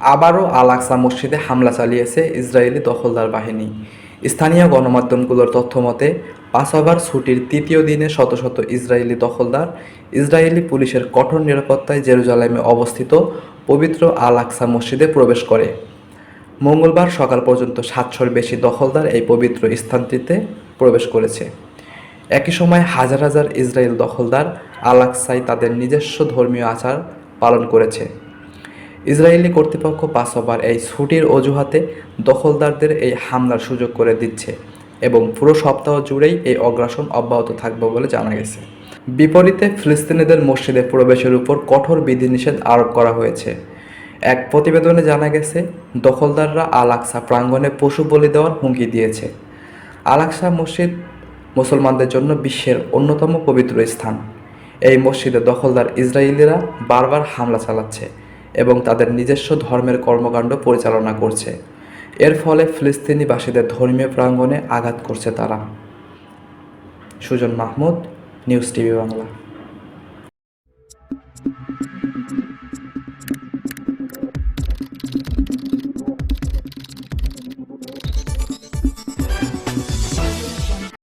আবারও আল আকসা মসজিদে হামলা চালিয়েছে ইসরায়েলি দখলদার বাহিনী। স্থানীয় গণমাধ্যমগুলোর তথ্য মতে পাসাবার ছুটির তৃতীয় দিনে শত শত ইসরায়েলি দখলদার ইসরায়েলি পুলিশের কঠোর নিরাপত্তায় জেরুজালেমে অবস্থিত পবিত্র আল আকসা মসজিদে প্রবেশ করে। মঙ্গলবার সকাল পর্যন্ত সাতশোর বেশি দখলদার এই পবিত্র স্থানটিতে প্রবেশ করেছে। একই সময় হাজার হাজার ইসরায়েল দখলদার আল আকসায় তাদের নিজস্ব ধর্মীয় আচার পালন করেছে। ইসরায়েলি কর্তৃপক্ষ পাঁচ পাসওভার এই ছুটির অজুহাতে দখলদারদের এই হামলার সুযোগ করে দিচ্ছে এবং পুরো সপ্তাহ জুড়েই এই অগ্রাসন অব্যাহত থাকবে বলে জানা গেছে। বিপরীতে ফিলিস্তিনিদের মসজিদে প্রবেশের উপর কঠোর বিধিনিষেধ আরোপ করা হয়েছে। এক প্রতিবেদনে জানা গেছে, দখলদাররা আল আকসা প্রাঙ্গণে পশু বলি দেওয়ার হুমকি দিয়েছে। আল আকসা মসজিদ মুসলমানদের জন্য বিশ্বের অন্যতম পবিত্র স্থান। এই মসজিদে দখলদার ইসরায়েলিরা বারবার হামলা চালাচ্ছে। এবং তাদের নিজস্ব ধর্মের কর্মকাণ্ড পরিচালনা করছে। এর ফলে ফিলিস্তিনিবাসীদের ধর্মীয় প্রাঙ্গণে আঘাত করছে তারা। Sujan Mahmud, news TV Bangla.